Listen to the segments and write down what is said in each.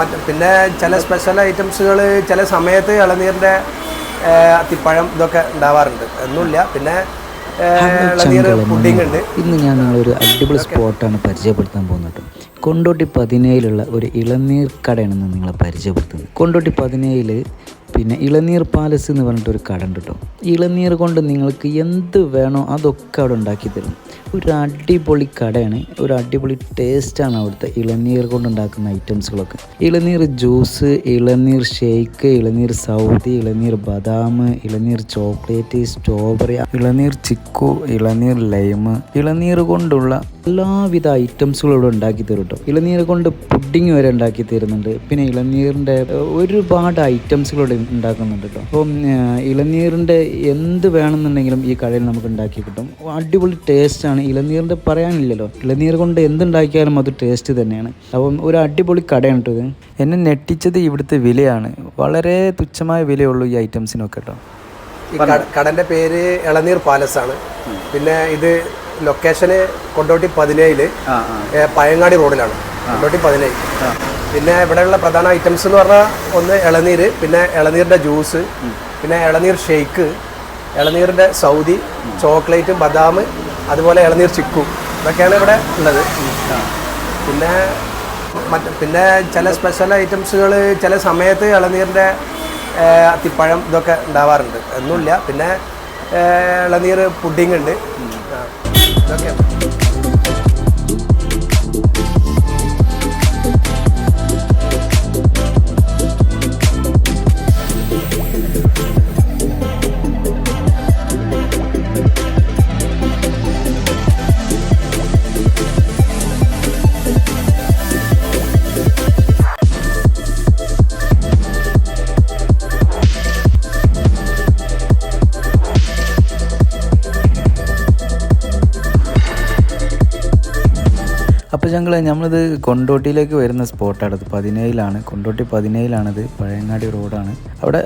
മറ്റ്. പിന്നെ ചില സ്പെഷ്യൽ ഐറ്റംസുകൾ ചില സമയത്ത് ഇളനീരിന്റെ അത്തിപ്പഴം ഇതൊക്കെ ഉണ്ടാവാറുണ്ട്. ഒന്നുമില്ല. പിന്നെ ഇന്ന് ഞാൻ നിങ്ങളൊരു അടിപൊളി സ്പോട്ടാണ് പരിചയപ്പെടുത്താൻ പോകുന്നത്. കൊണ്ടോട്ടി പതിനേഴിലുള്ള ഒരു ഇളനീർ കടയാണ് നിങ്ങളെ പരിചയപ്പെടുത്തുന്നത് കൊണ്ടോട്ടി പതിനേഴിൽ പിന്നെ ഇളനീർ പാലസ് എന്ന് പറഞ്ഞിട്ടൊരു കട ഉണ്ട് കേട്ടോ ഇളനീർ കൊണ്ട് നിങ്ങൾക്ക് എന്ത് വേണോ അതൊക്കെ അവിടെ ഉണ്ടാക്കി തരും. ഒരു അടിപൊളി കടയാണ്. ഒരു അടിപൊളി ടേസ്റ്റാണ് അവിടുത്തെ ഇളനീർ കൊണ്ട് ഉണ്ടാക്കുന്ന ഐറ്റംസുകളൊക്കെ ഇളനീർ ജ്യൂസ് ഇളനീർ ഷേക്ക് ഇളനീർ സൗദി ഇളനീർ ബദാം ഇളനീർ ചോക്ലേറ്റ് സ്ട്രോബെറി ഇളനീർ ചിക്കു ഇളനീർ ലൈം ഇളനീർ കൊണ്ടുള്ള എല്ലാവിധ ഐറ്റംസുകളും ഇവിടെ ഉണ്ടാക്കി തരും കേട്ടോ ഇളനീർ കൊണ്ട് പുഡിങ് വരെ ഉണ്ടാക്കി തരുന്നുണ്ട്. പിന്നെ ഇളനീറിന്റെ ഒരുപാട് ഐറ്റംസുകൾ ഇവിടെ ഉണ്ടാക്കുന്നുണ്ട് കേട്ടോ അപ്പം ഇളനീറിന്റെ എന്ത് വേണമെന്നുണ്ടെങ്കിലും ഈ കടയിൽ നമുക്ക് ഉണ്ടാക്കി കിട്ടും. അടിപൊളി ടേസ്റ്റാണ് ഇളനീറിന്റെ പറയാനില്ലല്ലോ. ഇളനീർ കൊണ്ട് എന്തുണ്ടാക്കിയാലും അത് ടേസ്റ്റ് തന്നെയാണ്. അപ്പം ഒരു അടിപൊളി കടയാണ് കേട്ടോ ഇത്. എന്നെ ഞെട്ടിച്ചത് ഇവിടുത്തെ വിലയാണ്. വളരെ തുച്ഛമായ വിലയുള്ളൂ ഈ ഐറ്റംസിനൊക്കെ കേട്ടോ ഈ കട- കടന്റെ പേര് ഇളനീർ പാലസ് ആണ്. പിന്നെ ഇത് ലൊക്കേഷന് കൊണ്ടോട്ടി പതിനേഴിൽ പയങ്ങാടി റോഡിലാണ്. കൊണ്ടോട്ടി പതിനേഴ്. പിന്നെ ഇവിടെയുള്ള പ്രധാന ഐറ്റംസ് എന്ന് പറഞ്ഞാൽ ഒന്ന് ഇളനീര് പിന്നെ ഇളനീരിന്റെ ജ്യൂസ് പിന്നെ ഇളനീർ ഷേക്ക് ഇളനീരിന്റെ സൗദി ചോക്ലേറ്റ് ബദാം അതുപോലെ ഇളനീർ ചിക്കു. ഇതൊക്കെയാണ് ഇവിടെ ഉള്ളത്. പിന്നെ മറ്റ് പിന്നെ ചില സ്പെഷ്യൽ ഐറ്റംസുകൾ ചില സമയത്ത് ഇളനീരിന്റെ അത്തിപ്പഴം ഇതൊക്കെ ഉണ്ടാവാറുണ്ട്. ഒന്നുമില്ല. പിന്നെ ഇളനീർ പുഡിംഗ് ഉണ്ട്. ആ, ഇതൊക്കെയാണ് അപ്പോൾ ഞങ്ങൾ നമ്മളിത് കൊണ്ടോട്ടിയിലേക്ക് വരുന്ന സ്പോട്ടാണ്. അത് പതിനേഴിലാണ്. കൊണ്ടോട്ടി പതിനേഴിലാണിത്. പഴയങ്ങാടി റോഡാണ്. അവിടെ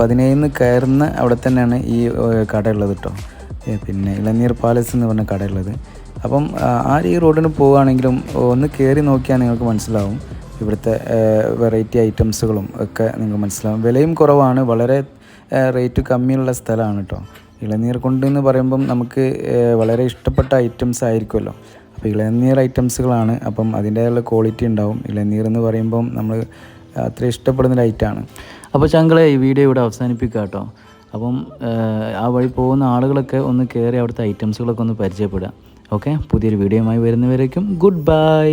പതിനേഴിൽ നിന്ന് കയറുന്ന അവിടെ തന്നെയാണ് ഈ കട ഉള്ളത് കേട്ടോ പിന്നെ ഇളനീർ പാലസ് എന്ന് പറഞ്ഞ കടയുള്ളത്. അപ്പം ആ, ഈ റോഡിന് പോവുകയാണെങ്കിലും ഒന്ന് കയറി നോക്കിയാൽ നിങ്ങൾക്ക് മനസ്സിലാവും. ഇവിടുത്തെ വെറൈറ്റി ഐറ്റംസുകളും ഒക്കെ നിങ്ങൾക്ക് മനസ്സിലാവും. വിലയും കുറവാണ്. വളരെ റേറ്റ് കമ്മിയുള്ള സ്ഥലമാണ് കേട്ടോ ഇളനീർ കൊണ്ട് എന്ന് പറയുമ്പം നമുക്ക് വളരെ ഇഷ്ടപ്പെട്ട ഐറ്റംസ് ആയിരിക്കുമല്ലോ. അപ്പോൾ ഇളനീർ ഐറ്റംസുകളാണ്. അപ്പം അതിന്റേതായുള്ള ക്വാളിറ്റി ഉണ്ടാവും. ഇളനീർ എന്ന് പറയുമ്പം നമ്മൾ അത്ര ഇഷ്ടപ്പെടുന്ന ലൈറ്റാണ് അപ്പോൾ ചങ്കളെ ഈ വീഡിയോ ഇവിടെ അവസാനിപ്പിക്കുക കേട്ടോ. അപ്പം ആ വഴി പോകുന്ന ആളുകളൊക്കെ ഒന്ന് കയറി അവിടുത്തെ ഐറ്റംസുകളൊക്കെ ഒന്ന് പരിചയപ്പെടുക. ഓക്കെ? പുതിയൊരു വീഡിയോയുമായി വരുന്നവരേക്കും ഗുഡ് ബൈ.